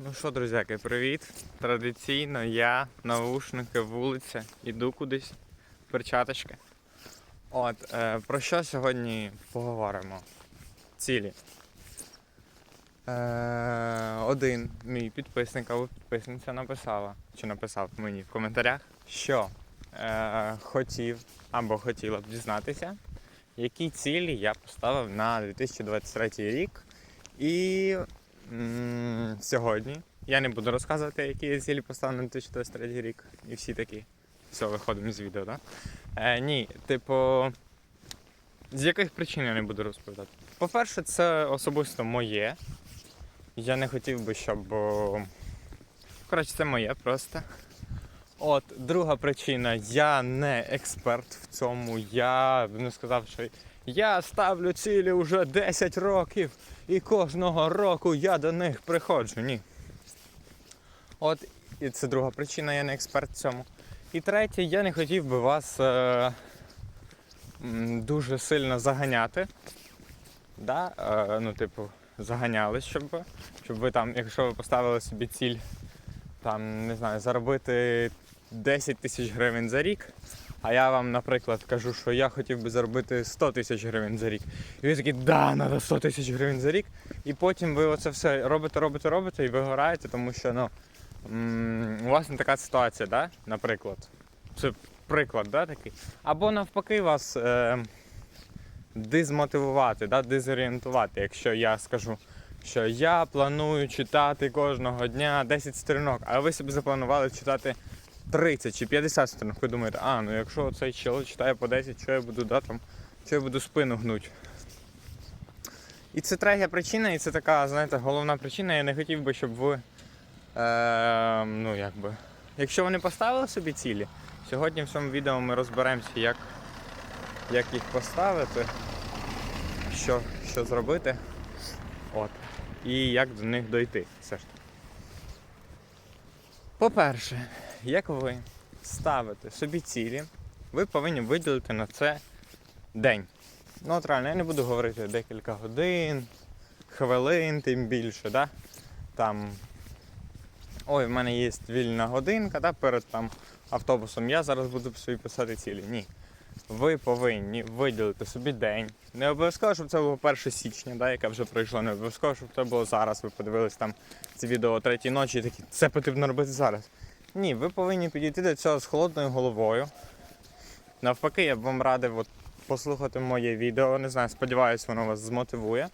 Ну що, друзяки, привіт! Традиційно я, навушники, вулиця, іду кудись, перчаточки. От, е, про що сьогодні поговоримо? Цілі. Е, один мій підписник або підписниця написала, чи написав мені в коментарях, що е, хотів або хотіла б дізнатися, які цілі я поставив на 2023 рік. І сьогодні я не буду розказувати, які я цілі поставив на 2023 рік. І всі такі. Все, виходимо з відео, так? Е, ні, типу, з яких причин я не буду розповідати? По-перше, це особисто моє. Я не хотів би, щоб. Коротше, це моє просто. От, друга причина, я не експерт в цьому. Я не сказав, що я ставлю цілі вже 10 років і кожного року я до них приходжу. Ні. От, і це друга причина, я не експерт в цьому. І третє, я не хотів би вас е, дуже сильно заганяти. Да? Е, ну, типу, заганяли, щоб, щоб ви там, якщо ви поставили собі ціль, там, не знаю, заробити 10 тисяч гривень за рік. А я вам, наприклад, кажу, що я хотів би заробити 100 тисяч гривень за рік. І ви такі, да, треба 100 тисяч гривень за рік. І потім ви оце все робите, робите, робите і вигораєте, тому що ну, у вас не така ситуація, да? наприклад. Це приклад, да, такий. Або навпаки вас е, дезмотивувати, да, дезорієнтувати, якщо я скажу, що я планую читати кожного дня 10 сторінок, а ви собі запланували читати 30 чи 50 сторінок, ви думаєте, а, ну якщо цей чел читає по 10, що я буду да, там, що я буду спину гнуть. І це третя причина, і це така, знаєте, головна причина. Я не хотів би, щоб ви. Е, ну, якби. Якщо ви не поставили собі цілі, сьогодні в цьому відео ми розберемося, як, як їх поставити, що, що зробити. От. І як до них дойти. Все ж таки. По-перше, як ви ставите собі цілі, ви повинні виділити на це день. Ну, от реально, я не буду говорити декілька годин, хвилин, тим більше, да? Там. Ой, в мене є вільна годинка, да, перед там автобусом. Я зараз буду собі писати цілі. Ні. Ви повинні виділити собі день. Не обов'язково, щоб це було 1 січня, да, яке вже пройшло. Не обов'язково, щоб це було зараз. Ви подивились там це відео о третій ночі і такі, це потрібно робити зараз. Ні, ви повинні підійти до цього з холодною головою. Навпаки, я б вам радив от, послухати моє відео. Не знаю, сподіваюся, воно вас змотивує.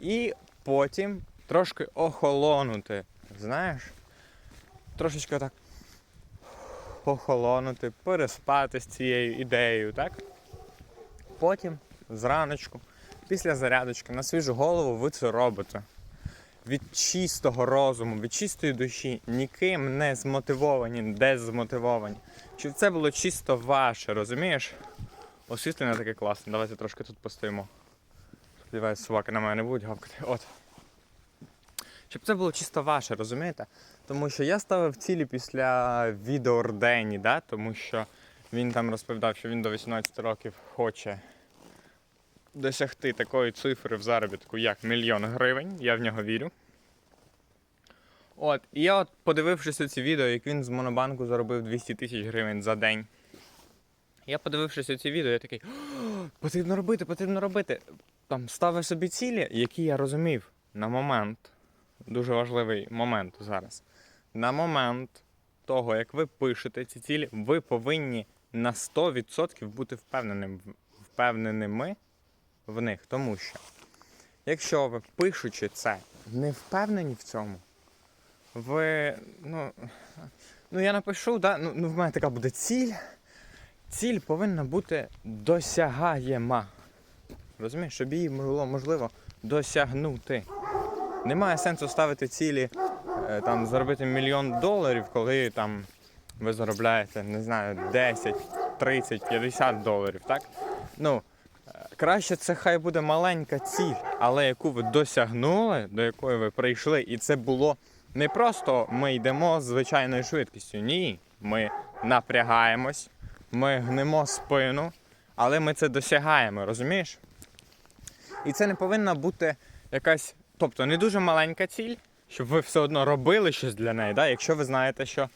І потім трошки охолонути. Знаєш? Трошечки так охолонути, переспати з цією ідеєю, так? Потім, зраночку, після зарядочки, на свіжу голову ви це робите. Від чистого розуму, від чистої душі, ніким не змотивовані, дезмотивовані. Щоб це було чисто ваше, розумієш? Освітлення таке класне. Давайте трошки тут постоїмо. Сподіваюсь, собаки на мене не будуть гавкати. От. Щоб це було чисто ваше, розумієте? Тому що я ставив цілі після відео Ордені, да? тому що він там розповідав, що він до 18 років хоче досягти такої цифри в заробітку, як мільйон гривень. Я в нього вірю. От, і я от подивившись ці відео, як він з Монобанку заробив 200 тисяч гривень за день. Я подивившись ці відео, я такий, потрібно робити, потрібно робити. Там ставив собі цілі, які я розумів на момент. Дуже важливий момент зараз. На момент того, як ви пишете ці цілі, ви повинні на 100% бути впевненим, впевненими в них. Тому що, якщо ви пишучи це, не впевнені в цьому, ви. Ну, ну я напишу, да? ну, ну в мене така буде ціль. Ціль повинна бути досягаєма. Розумієш, щоб її було можливо досягнути. Немає сенсу ставити цілі е, там заробити мільйон доларів, коли там ви заробляєте, не знаю, 10, 30, 50 доларів, так? Ну, краще це хай буде маленька ціль, але яку ви досягнули, до якої ви прийшли, і це було не просто ми йдемо з звичайною швидкістю. Ні. Ми напрягаємось, ми гнемо спину, але ми це досягаємо, розумієш? І це не повинна бути якась, тобто не дуже маленька ціль, щоб ви все одно робили щось для неї. Да? Якщо ви знаєте, що,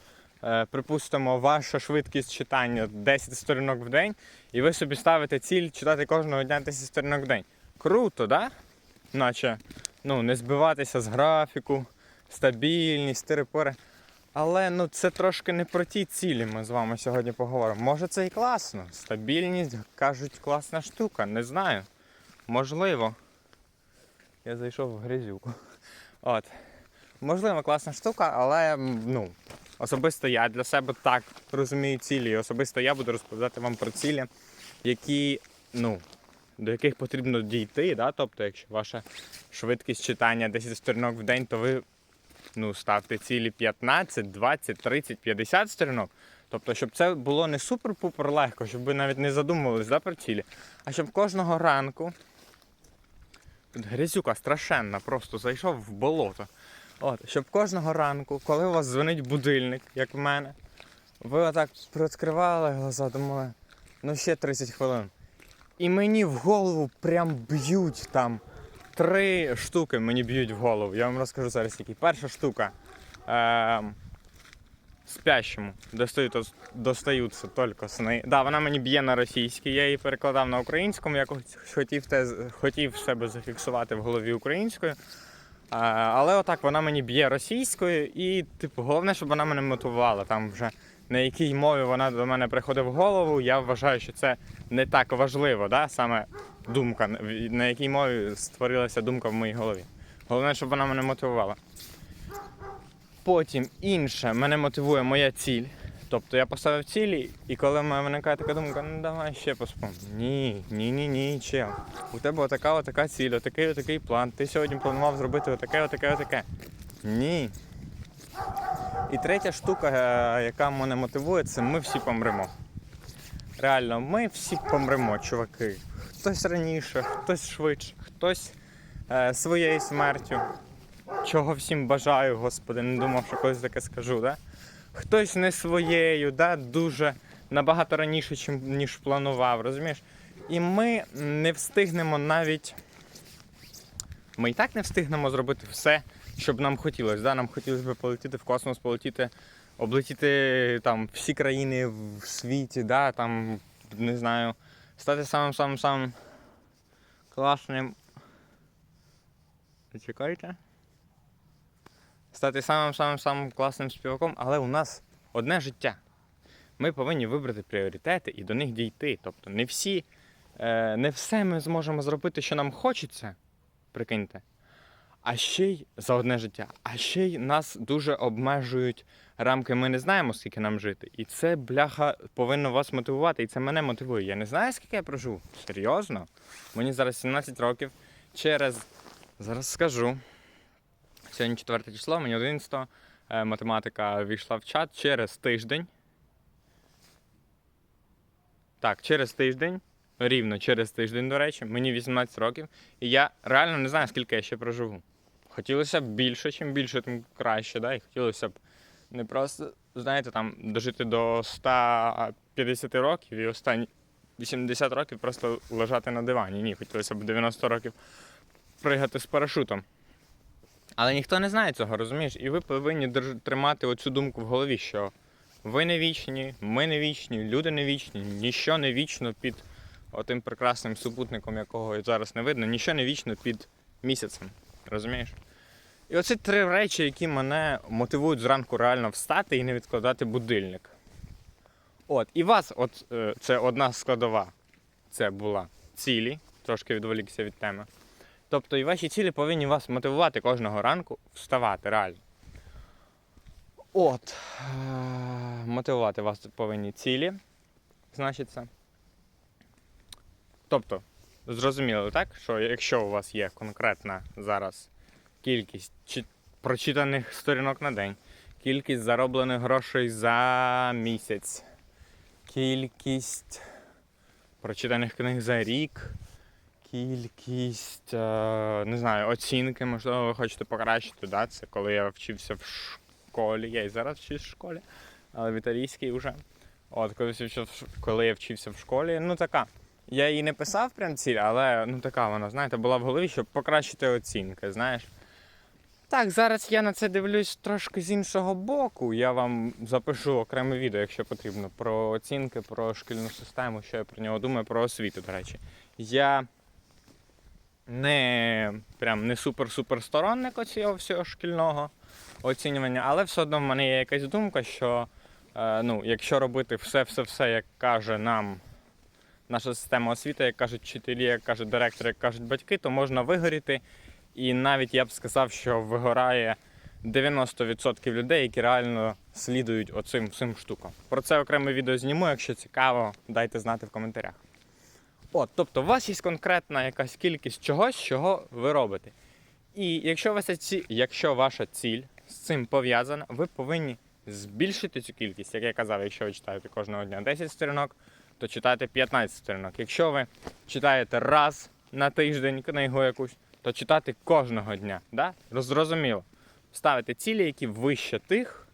припустимо, ваша швидкість читання 10 сторінок в день, і ви собі ставите ціль читати кожного дня 10 сторінок в день. Круто, да? Наче ну, не збиватися з графіку, стабільність, тири-пори. Але ну, це трошки не про ті цілі ми з вами сьогодні поговоримо. Може це і класно. Стабільність, кажуть, класна штука, не знаю. Можливо. Я зайшов в грязюку. От. Можливо, класна штука, але ну, особисто я для себе так розумію цілі. І особисто я буду розповідати вам про цілі, які, ну, до яких потрібно дійти. Да? Тобто, якщо ваша швидкість читання 10 сторінок в день, то ви ну, ставте цілі 15, 20, 30, 50 сторінок. Тобто, щоб це було не супер-пупер легко, щоб ви навіть не задумувались да, про цілі, а щоб кожного ранку. Грязюка страшенна, просто зайшов в болото. От, щоб кожного ранку, коли у вас дзвонить будильник, як в мене, ви отак відкривали глаза, думали, ну ще 30 хвилин. І мені в голову прям б'ють там три штуки мені б'ють в голову. Я вам розкажу зараз які. Перша штука. Ем, спящому достають, достаються тільки сни. Да, вона мені б'є на російській, я її перекладав на українському, я хотів, те, хотів себе зафіксувати в голові українською. Але отак вона мені б'є російською, і типу, головне, щоб вона мене мотивувала. Там вже на якій мові вона до мене приходить в голову, я вважаю, що це не так важливо, да? саме думка, на якій мові створилася думка в моїй голові. Головне, щоб вона мене мотивувала. Потім інше мене мотивує моя ціль. Тобто я поставив цілі, і коли в мене виникає така думка, ну давай ще поспом. Ні, ні, ні, ні, чел. У тебе отака отака ціль, отакий отакий план. Ти сьогодні планував зробити отаке, отаке, отаке. Ні. І третя штука, е, яка мене мотивує, це ми всі помремо. Реально, ми всі помремо, чуваки. Хтось раніше, хтось швидше, хтось е, своєю смертю. Чого всім бажаю, господи, не думав, що колись таке скажу, да? Хтось не своєю, да? дуже набагато раніше, чим, ніж планував, розумієш? І ми не встигнемо навіть. Ми і так не встигнемо зробити все, що б нам хотілося. Да? Нам хотілося б полетіти в космос, полетіти, облетіти там всі країни в світі, да? там, не знаю, стати самим-самим-самим класним. Чекайте. Стати самим-самим-самим класним співаком, але у нас одне життя. Ми повинні вибрати пріоритети і до них дійти. Тобто не всі, е, не все ми зможемо зробити, що нам хочеться, прикиньте. А ще й за одне життя. А ще й нас дуже обмежують рамки. Ми не знаємо, скільки нам жити. І це, бляха, повинно вас мотивувати. І це мене мотивує. Я не знаю, скільки я проживу. Серйозно? Мені зараз 17 років. Через. Зараз скажу. Сьогодні 4 число, мені 11 е, математика війшла в чат через тиждень. Так, через тиждень, рівно через тиждень, до речі, мені 18 років, і я реально не знаю, скільки я ще проживу. Хотілося б більше, чим більше, тим краще. Да? І хотілося б не просто, знаєте, там дожити до 150 років і останні 80 років просто лежати на дивані. Ні, хотілося б 90 років пригати з парашутом. Але ніхто не знає цього, розумієш? І ви повинні тримати оцю думку в голові, що ви не вічні, ми не вічні, люди не вічні, ніщо не вічно під отим прекрасним супутником, якого зараз не видно, ніщо не вічно під місяцем. Розумієш? І оці три речі, які мене мотивують зранку реально встати і не відкладати будильник. От, і вас, от е, це одна складова. Це була цілі, трошки відволікся від теми. Тобто і ваші цілі повинні вас мотивувати кожного ранку вставати реально. От. е, Мотивувати вас повинні цілі, значить це. Тобто, зрозуміло, так? Що якщо у вас є конкретна зараз кількість чи- прочитаних сторінок на день, кількість зароблених грошей за місяць, кількість прочитаних книг за рік, кількість, е, не знаю, оцінки, можливо, ви хочете покращити. Да? Це коли я вчився в школі. Я і зараз вчусь в школі, але в італійській вже. От, коли, я вчився в ш- коли я вчився в школі, ну така. Я її не писав прям ціль, але ну така вона, знаєте, була в голові, щоб покращити оцінки, знаєш. Так, зараз я на це дивлюсь трошки з іншого боку. Я вам запишу окреме відео, якщо потрібно, про оцінки, про шкільну систему, що я про нього думаю, про освіту, до речі. Я не прям не супер-супер сторонник оцього всього шкільного оцінювання, але все одно в мене є якась думка, що е, ну, якщо робити все-все-все, як каже нам наша система освіти, як кажуть вчителі, як кажуть директори, як кажуть батьки, то можна вигоріти. І навіть я б сказав, що вигорає 90% людей, які реально слідують оцим всім штукам. Про це окреме відео зніму, якщо цікаво, дайте знати в коментарях. От, тобто, у вас є конкретна якась кількість чогось, чого ви робите. І якщо, ваша ці... якщо ваша ціль з цим пов'язана, ви повинні збільшити цю кількість, як я казав, якщо ви читаєте кожного дня 10 сторінок, то читайте 15 сторінок. Якщо ви читаєте раз на тиждень книгу якусь, то читати кожного дня. Да? Зрозуміло. Ставити цілі, які вище тих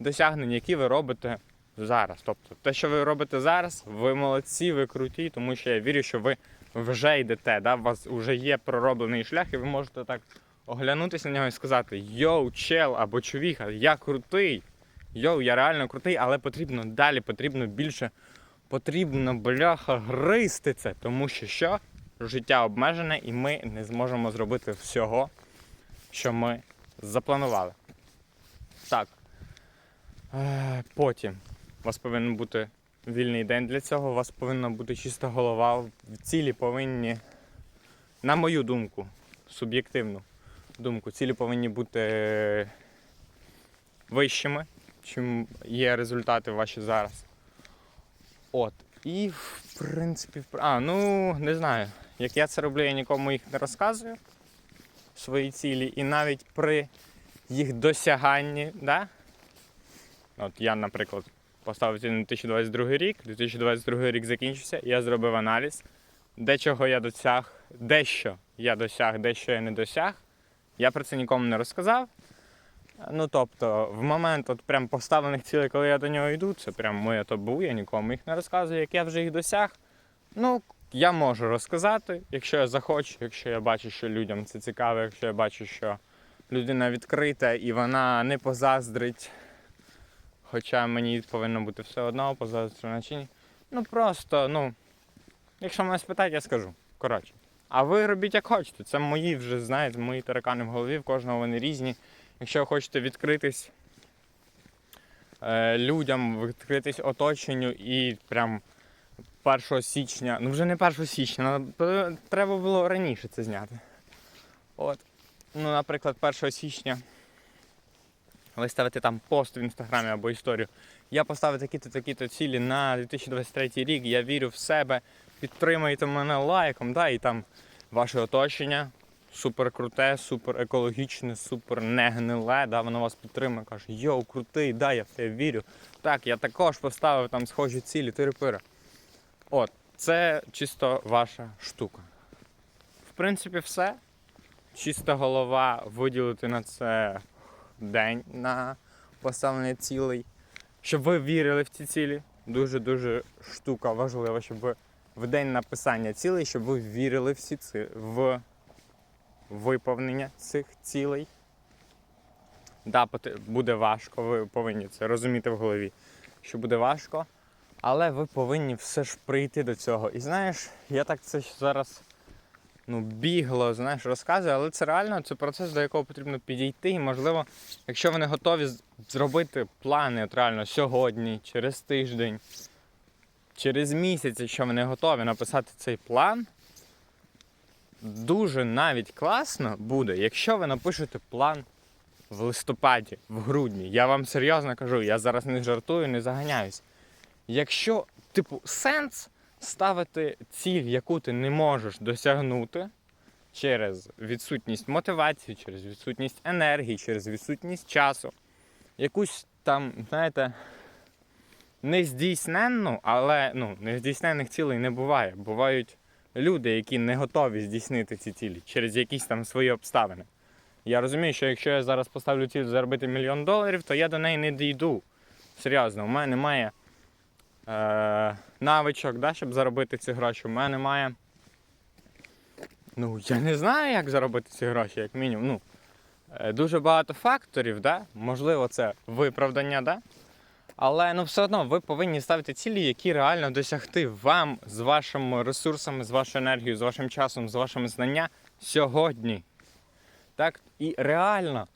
досягнень, які ви робите зараз. Тобто, те, що ви робите зараз, ви молодці, ви круті, тому що я вірю, що ви вже йдете. Да? У вас вже є пророблений шлях, і ви можете так оглянутися на нього і сказати: Йоу, чел або чувіха, я крутий. Йоу, я реально крутий, але потрібно далі, потрібно більше, потрібно бляха гристи це, тому що що? Життя обмежене, і ми не зможемо зробити всього, що ми запланували. Так. Е, Потім у вас повинен бути вільний день для цього, у вас повинна бути чиста голова. Цілі повинні, на мою думку, суб'єктивну думку, цілі повинні бути вищими, чим є результати ваші зараз. От. І в принципі, а, ну не знаю. Як я це роблю, я нікому їх не розказую. Свої цілі. І навіть при їх досяганні, да? От я, наприклад, поставив ціль на 2022 рік, 2022 рік закінчився, і я зробив аналіз, де чого я досяг, дещо я досяг, дещо я не досяг. Я про це нікому не розказав. Ну, тобто, в момент от прям поставлених цілей, коли я до нього йду, це прям моє табу, я нікому їх не розказую, як я вже їх досяг. Ну, я можу розказати, якщо я захочу, якщо я бачу, що людям це цікаво, якщо я бачу, що людина відкрита і вона не позаздрить. Хоча мені повинно бути все одно, позаздрена чи ні. Ну просто, ну, якщо мене спитають, я скажу. Коротше. А ви робіть як хочете. Це мої вже, знаєте, мої таракани в голові, в кожного вони різні. Якщо ви хочете відкритись е, людям, відкритись оточенню і прям 1 січня, ну вже не 1 січня, на- треба було раніше це зняти. От. Ну, наприклад, 1 січня виставити там пост в інстаграмі або історію. Я поставив такі-то такі-то цілі на 2023 рік, я вірю в себе, підтримайте мене лайком, да, і там ваше оточення супер круте, супер екологічне, супер не гниле, да, воно вас підтримує, каже, йоу, крутий, да, я в тебе вірю. Так, я також поставив там схожі цілі, тири-пири. От, це чисто ваша штука. В принципі, все. Чиста голова, виділити на це день на поставлення цілей. Щоб ви вірили в ці цілі. Дуже-дуже штука важлива, щоб ви в день написання цілей, щоб ви вірили в ці ці... в виповнення цих цілей. Да, буде важко, ви повинні це розуміти в голові, що буде важко, але ви повинні все ж прийти до цього. І знаєш, я так це зараз ну, бігло, знаєш, розказую, але це реально це процес, до якого потрібно підійти. І можливо, якщо ви не готові зробити плани от реально сьогодні, через тиждень, через місяць, якщо ви не готові написати цей план, дуже навіть класно буде, якщо ви напишете план в листопаді, в грудні. Я вам серйозно кажу, я зараз не жартую, не заганяюсь. Якщо, типу, сенс ставити ціль, яку ти не можеш досягнути через відсутність мотивації, через відсутність енергії, через відсутність часу, якусь там, знаєте, нездійсненну, але ну, нездійсненних цілей не буває. Бувають люди, які не готові здійснити ці цілі через якісь там свої обставини. Я розумію, що якщо я зараз поставлю ціль заробити мільйон доларів, то я до неї не дійду. Серйозно, у мене немає е, навичок, да, щоб заробити ці гроші. У мене немає. Ну, я не знаю, як заробити ці гроші, як мінімум. Ну, е, дуже багато факторів, да? можливо, це виправдання, да? але ну, все одно ви повинні ставити цілі, які реально досягти вам з вашими ресурсами, з вашою енергією, з вашим часом, з вашими знаннями сьогодні. Так? І реально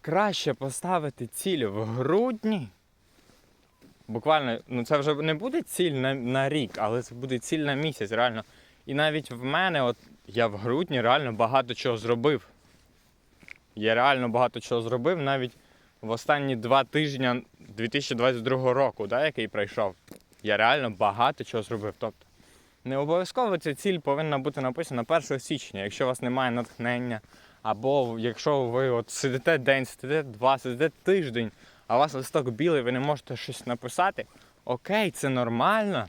краще поставити ціль в грудні. Буквально, ну це вже не буде ціль на, на рік, але це буде ціль на місяць, реально. І навіть в мене, от я в грудні реально багато чого зробив. Я реально багато чого зробив навіть в останні два тижні 2022 року, да, який пройшов. Я реально багато чого зробив. Тобто, не обов'язково ця ціль повинна бути написана 1 січня, якщо у вас немає натхнення, або якщо ви от сидите день, сидите два, сидите тиждень, а у вас листок білий, ви не можете щось написати. Окей, це нормально.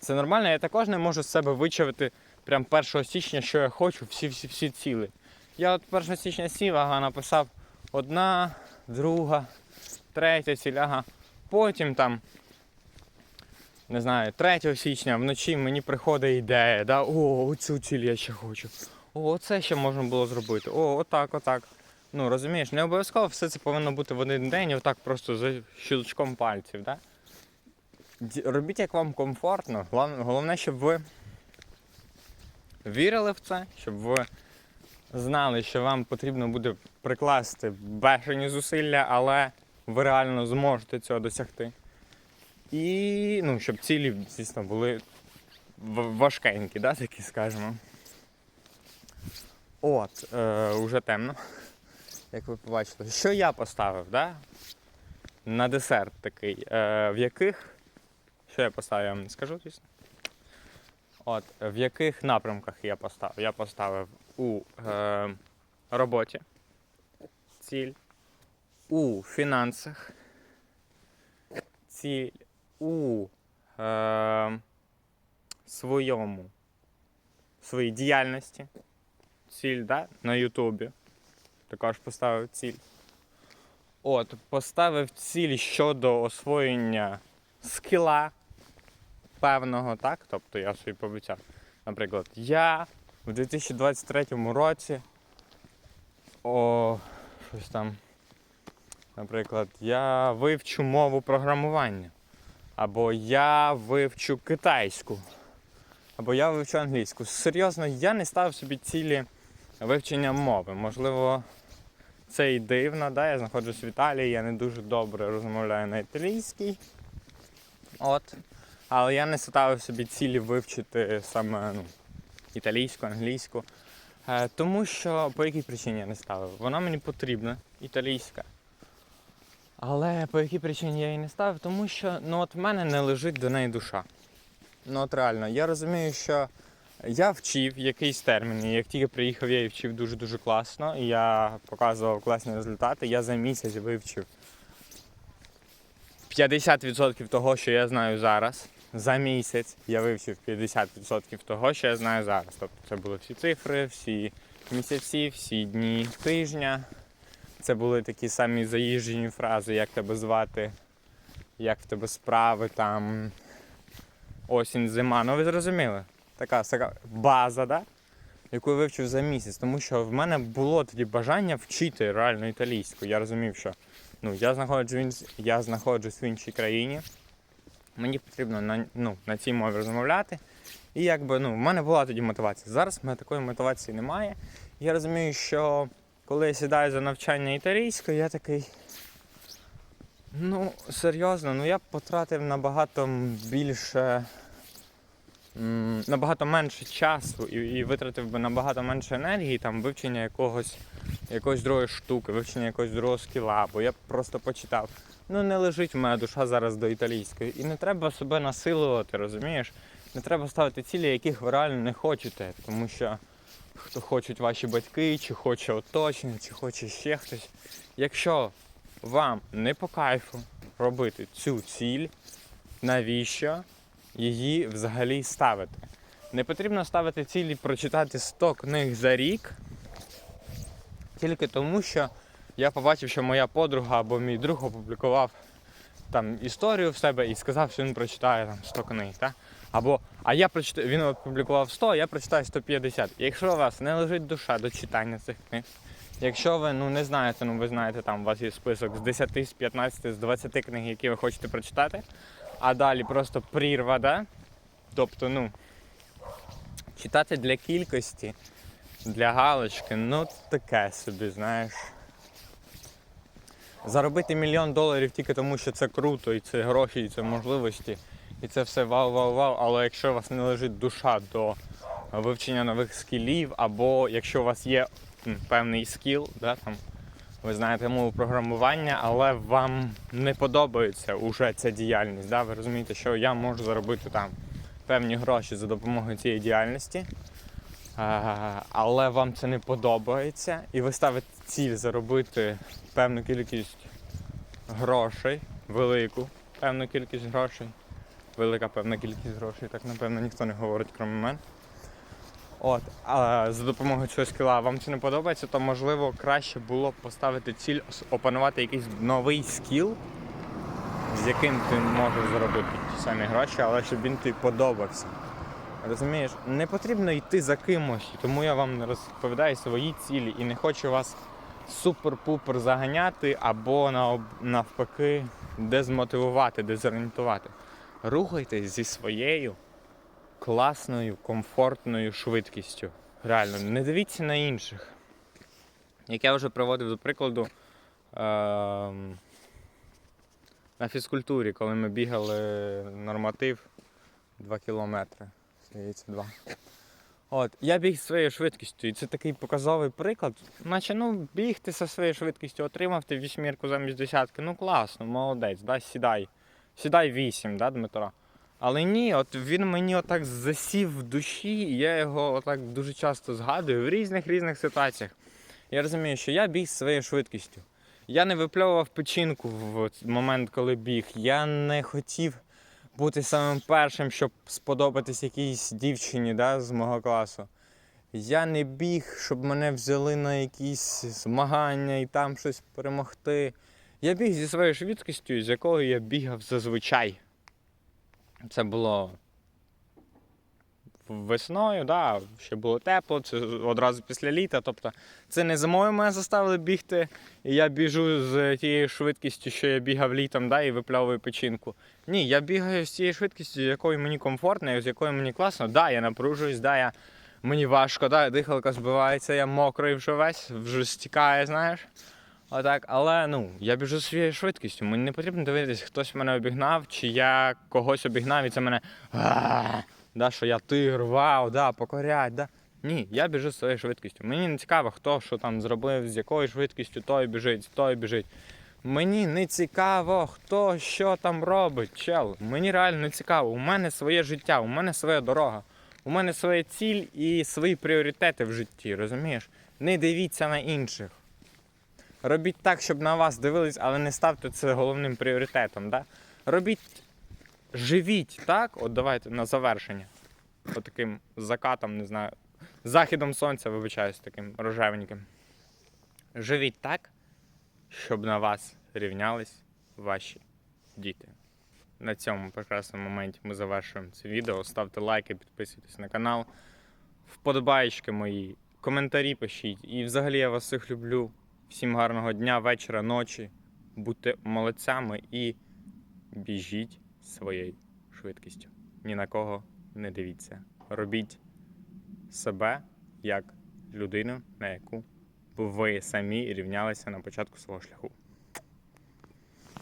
Це нормально, я також не можу з себе вичавити прям 1 січня, що я хочу, всі-всі-всі ціли. Я от 1 січня сів, ага, написав одна, друга, третя ціль, ага. Потім там, не знаю, 3 січня вночі мені приходить ідея, да? о, оцю ціль я ще хочу. О, це ще можна було зробити. О, отак, отак. Ну, розумієш, не обов'язково все це повинно бути в один день, і отак просто за щелчком пальців, да? Робіть як вам комфортно. Головне, щоб ви вірили в це, щоб ви знали, що вам потрібно буде прикласти бешені зусилля, але ви реально зможете цього досягти. І ну, щоб цілі, звісно, були важкенькі, да, такі скажемо. От, е, уже темно, як ви побачили. Що я поставив, да? На десерт такий, е, в яких. Що я поставив, я вам не скажу, звісно. От, в яких напрямках я поставив? Я поставив у е, роботі ціль, у фінансах, ціль у е, своєму, своїй діяльності, ціль да? на Ютубі. Також поставив ціль. От, поставив ціль щодо освоєння скіла певного, так? Тобто я собі пообіцяв. Наприклад, я в 2023 році о, щось там. Наприклад, я вивчу мову програмування. Або я вивчу китайську. Або я вивчу англійську. Серйозно, я не ставив собі цілі вивчення мови. Можливо, це і дивно, да? я знаходжусь в Італії, я не дуже добре розмовляю на італійській. От. Але я не ставив собі цілі вивчити саме ну, італійську, англійську. Е, тому що по якій причині я не ставив? Вона мені потрібна, італійська. Але по якій причині я її не ставив? Тому що ну, от в мене не лежить до неї душа. Ну от реально, я розумію, що я вчив якийсь термін, і як тільки приїхав, я її вчив дуже-дуже класно, і я показував класні результати. Я за місяць вивчив 50% того, що я знаю зараз. За місяць я вивчив 50% того, що я знаю зараз. Тобто це були всі цифри, всі місяці, всі дні тижня. Це були такі самі заїжджені фрази, як тебе звати, як в тебе справи, там осінь, зима. Ну ви зрозуміли. Така, база, да? яку я вивчив за місяць. Тому що в мене було тоді бажання вчити реально італійську. Я розумів, що ну, я, знаходжу, я знаходжусь в іншій країні. Мені потрібно на, ну, на цій мові розмовляти. І якби ну, в мене була тоді мотивація. Зараз в мене такої мотивації немає. Я розумію, що коли я сідаю за навчання італійської, я такий. Ну, серйозно, ну я потратив набагато більше. Набагато менше часу і, і витратив би набагато менше енергії, там вивчення якогось, якоїсь другої штуки, вивчення якогось другого скіла, бо я просто почитав. Ну не лежить в мене душа зараз до італійської. І не треба себе насилувати, розумієш? Не треба ставити цілі, яких ви реально не хочете, тому що хто хочуть ваші батьки, чи хоче оточення, чи хоче ще хтось. Якщо вам не по кайфу робити цю ціль, навіщо її взагалі ставити? Не потрібно ставити цілі прочитати 100 книг за рік, тільки тому, що я побачив, що моя подруга або мій друг опублікував там історію в себе і сказав, що він прочитає там 100 книг. Так? Або, а я прочитаю, він опублікував 100, а я прочитаю 150. Якщо у вас не лежить душа до читання цих книг, Якщо ви ну, не знаєте, ну ви знаєте, там у вас є список з 10, з 15, з 20 книг, які ви хочете прочитати, а далі просто прірва, да? Тобто, ну, читати для кількості, для галочки, ну таке собі, знаєш. Заробити мільйон доларів тільки тому, що це круто, і це гроші, і це можливості, і це все вау-вау-вау. Але якщо у вас не лежить душа до вивчення нових скілів, або якщо у вас є певний скіл, да, там, ви знаєте мову програмування, але вам не подобається уже ця діяльність. Да? Ви розумієте, що я можу заробити там певні гроші за допомогою цієї діяльності. Але вам це не подобається, і ви ставите ціль заробити певну кількість грошей, велику певну кількість грошей, велика певна кількість грошей, так напевно ніхто не говорить, крім мене. От, а за допомогою цього скіла вам це не подобається, то можливо краще було б поставити ціль опанувати якийсь новий скіл, з яким ти можеш заробити ті самі гроші, але щоб він тобі подобався. Розумієш, не потрібно йти за кимось, тому я вам розповідаю свої цілі і не хочу вас супер-пупер заганяти або навпаки дезмотивувати, дезорієнтувати. Рухайтесь зі своєю класною, комфортною швидкістю. Реально, не дивіться на інших. Як я вже приводив до прикладу, ем, на фізкультурі, коли ми бігали норматив 2 кілометри. Здається, 2. От, я біг зі своєю швидкістю, і це такий показовий приклад. Наче ну бігти зі своєю швидкістю, отримав ти вісьмірку замість десятки. Ну класно, молодець, да, сідай. Сідай вісім, да, Дмитро? Але ні, от він мені отак засів в душі, і я його отак дуже часто згадую в різних різних ситуаціях. Я розумію, що я біг своєю швидкістю. Я не випльовував печінку в момент, коли біг. Я не хотів бути самим першим, щоб сподобатись якійсь дівчині да, з мого класу. Я не біг, щоб мене взяли на якісь змагання і там щось перемогти. Я біг зі своєю швидкістю, з якою я бігав зазвичай. Це було весною, да, ще було тепло, це одразу після літа. Тобто це не зимою мене заставили бігти, і я біжу з тією швидкістю, що я бігав літом, да, і випльовую печінку. Ні, я бігаю з тією швидкістю, з якою мені комфортно, і з якою мені класно. Да, я напружуюсь, да, я... мені важко, да, дихалка збивається, я мокрий вже весь, вже стікає, знаєш. Отак, але ну, я біжу своєю швидкістю. Мені не потрібно дивитися, хтось мене обігнав, чи я когось обігнав, і це мене. Да, що я тигр, вау, да, покорять, да. Ні, я біжу своєю швидкістю. Мені не цікаво, хто що там зробив, з якою швидкістю той біжить, той біжить. Мені не цікаво, хто що там робить, чел. Мені реально не цікаво. У мене своє життя, у мене своя дорога, у мене своя ціль і свої пріоритети в житті, розумієш? Не дивіться на інших. Робіть так, щоб на вас дивились, але не ставте це головним пріоритетом. Да? Робіть, живіть так, от давайте на завершення. Отаким закатом, не знаю, західом сонця, вибачаюсь, таким рожевеньким. Живіть так, щоб на вас рівнялись ваші діти. На цьому прекрасному моменті ми завершуємо це відео. Ставте лайки, підписуйтесь на канал, вподобаєчки мої, коментарі пишіть. І взагалі я вас всіх люблю. Всім гарного дня, вечора, ночі. Будьте молодцями і біжіть своєю швидкістю. Ні на кого не дивіться. Робіть себе як людину, на яку ви самі рівнялися на початку свого шляху.